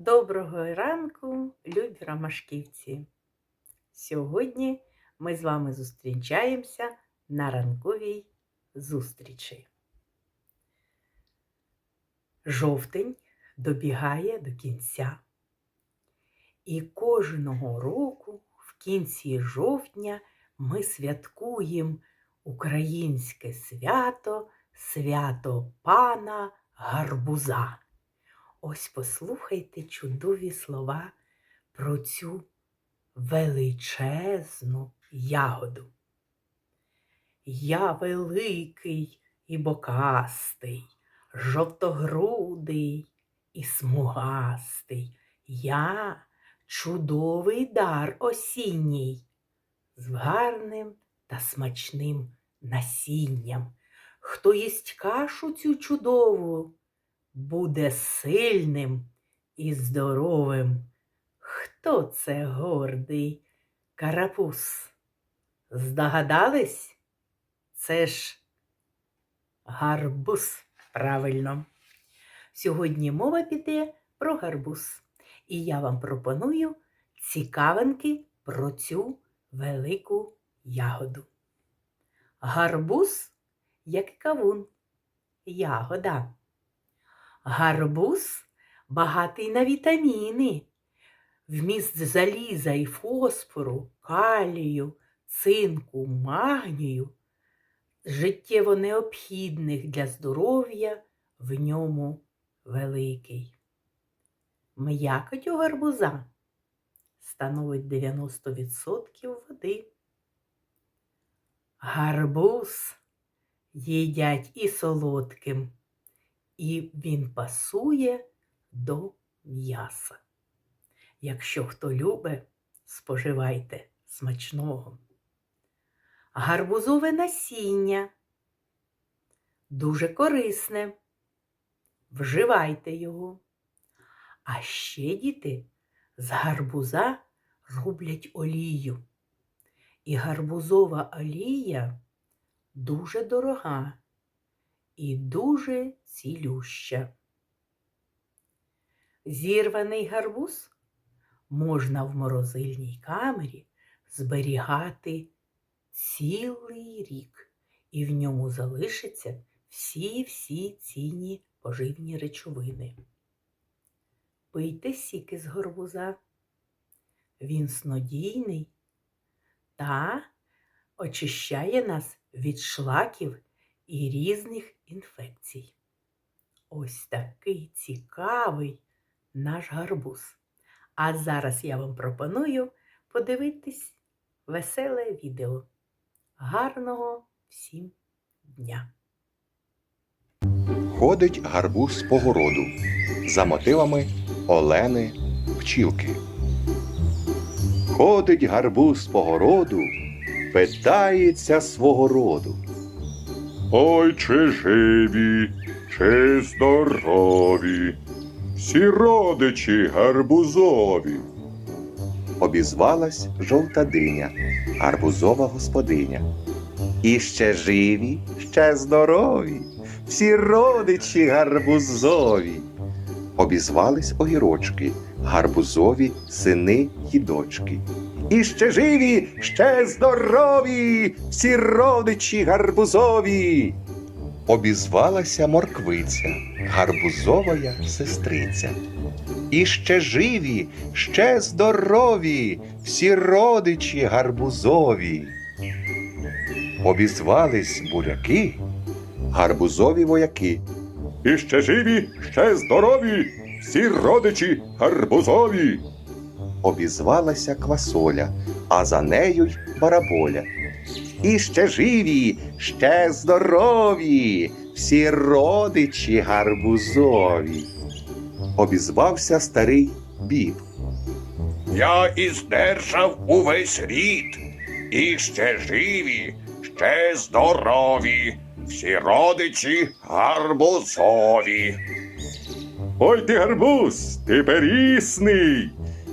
Доброго ранку, любі ромашківці! Сьогодні ми з вами зустрічаємося на ранковій зустрічі. Жовтень добігає до кінця. І кожного року в кінці жовтня ми святкуємо українське свято, свято пана Гарбуза. Ось послухайте чудові слова про цю величезну ягоду. Я великий і бокастий, жовтогрудий і смугастий. Я чудовий дар осінній, з гарним та смачним насінням. Хто їсть кашу цю чудову, буде сильним і здоровим. Хто це гордий карапуз? Здогадались? Це ж гарбуз, правильно. Сьогодні мова піде про гарбуз. І я вам пропоную цікавинки про цю велику ягоду. Гарбуз, як кавун, ягода. Гарбуз багатий на вітаміни, вміст заліза і фосфору, калію, цинку, магнію, життєво необхідних для здоров'я в ньому великий. М'якоть у гарбуза становить 90% води. Гарбуз їдять і солодким і він пасує до м'яса. Якщо хто любить, споживайте смачного. Гарбузове насіння дуже корисне. Вживайте його. А ще діти з гарбуза роблять олію. І гарбузова олія дуже дорога і дуже цілюща. Зірваний гарбуз можна в морозильній камері зберігати цілий рік, і в ньому залишаться всі-всі цінні поживні речовини. Пийте сіки з гарбуза. Він снодійний та очищає нас від шлаків і різних інфекцій. Ось такий цікавий наш гарбуз. А зараз я вам пропоную подивитись веселе відео. Гарного всім дня! Ходить гарбуз по городу за мотивами Олени Пчілки. Ходить гарбуз по городу, питається свого роду. Ой, чи живі, чи здорові, всі родичі гарбузові. Обізвалась жовта диня, гарбузова господиня. І ще живі, ще здорові, всі родичі гарбузові. Обізвались огірочки, гарбузові сини й дочки. І ще живі, ще здорові, всі родичі гарбузові. Обізвалася морквиця, гарбузовая сестриця. І ще живі, ще здорові, всі родичі гарбузові. Обізвались буряки, гарбузові вояки. І ще живі, ще здорові, всі родичі гарбузові. Обізвалася квасоля, а за нею й бараболя. І ще живі, ще здорові, всі родичі гарбузові. Обізвався старий біб. Я іздержав увесь рід, і ще живі, ще здорові, всі родичі гарбузові. Ой ти гарбуз, ти перісний,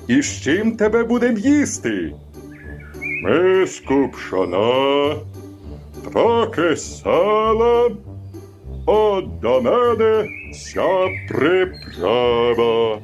і з чим тебе будем їсти? Миску пшона, трохи сала, от до мене вся приправа.